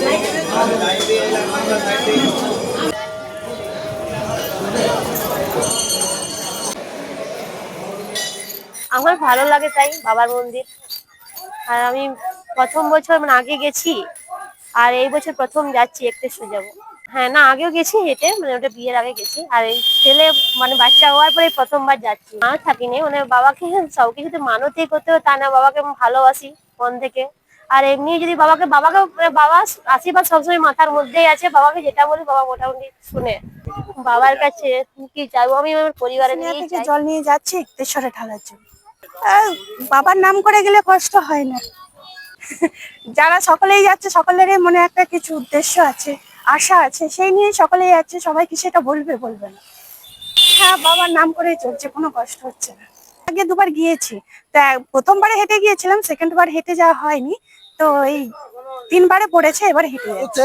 Light দিয়ে light দিয়ে আমার ভালো লাগে তাই বাবার মন্দির। আর আমি প্রথম বছর মানে আগে গেছি আর এই বছর প্রথম যাচ্ছি একটেশ্বর যাব। হ্যাঁ না আগেও গেছি হেঁটে মানে ওটা বিয়ের আগে গেছি। আর এই ছেলে মানে বাচ্চা হওয়ার পরে প্রথমবার যাচ্ছি। মা থাকিনি মানে বাবাকে সব কিছুতে মানতেই করতে হবে তা না বাবাকে ভালোবাসি মন থেকে। আর এমনি যদি বাবাকে বাবাকে মানে বাবা আশীর্বাদ সবসময় মাথার মধ্যেই আছে বাবাকে যেটা বলি বাবা মোটামুটি শুনে। বাবার কাছে কি চাইব আমি আমার পরিবারের থেকে জল নিয়ে যাচ্ছি তেশ্বরে ঢালার জন্য। বাবার নাম করে গেলে কষ্ট হয় না। যারা সকলেই যাচ্ছে, সকলেরই মনে একটা কিছু উদ্দেশ্য আছে, আশা আছে, সেই নিয়ে সকলেই যাচ্ছে সবাই কি সেটা বলবে বলবে না। হ্যাঁ বাবার নাম করেই চলছে, কোনো কষ্ট হচ্ছে না। আগে দুবার গিয়েছি, তা প্রথমবারে হেঁটে গিয়েছিলাম সেকেন্ড বার হেঁটে যাওয়া হয়নি, তো এই তিনবারে পড়েছে, এবার হেঁটে যাচ্ছি।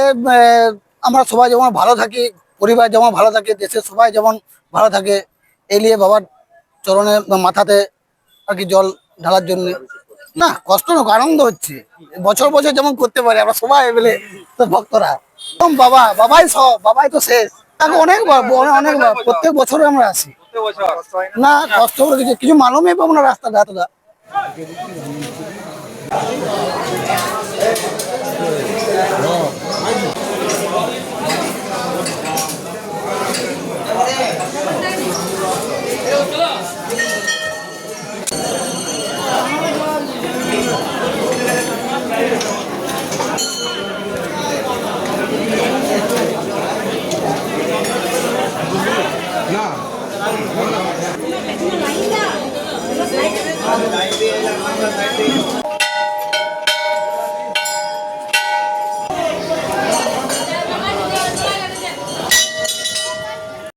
আমরা সবাই যেমন ভালো থাকি, পরিবার যেমন ভালো থাকে, দেশের সবাই যেমন ভালো থাকে এই নিয়ে বাবার চরণে মাথাতে আর কি জল ঢালার জন্য। না কষ্ট না আনন্দ হচ্ছে। বছর বছর যেমন করতে পারে আমরা সবাই মিলে তো ভক্তরা। একদম বাবা বাবাই সব বাবাই তো শেষ। তাকে অনেকবার অনেকবার প্রত্যেক বছর আমরা আসি। না কষ্ট করে কিছু মালুমই পাবো না রাস্তাটা এতটা Thank you.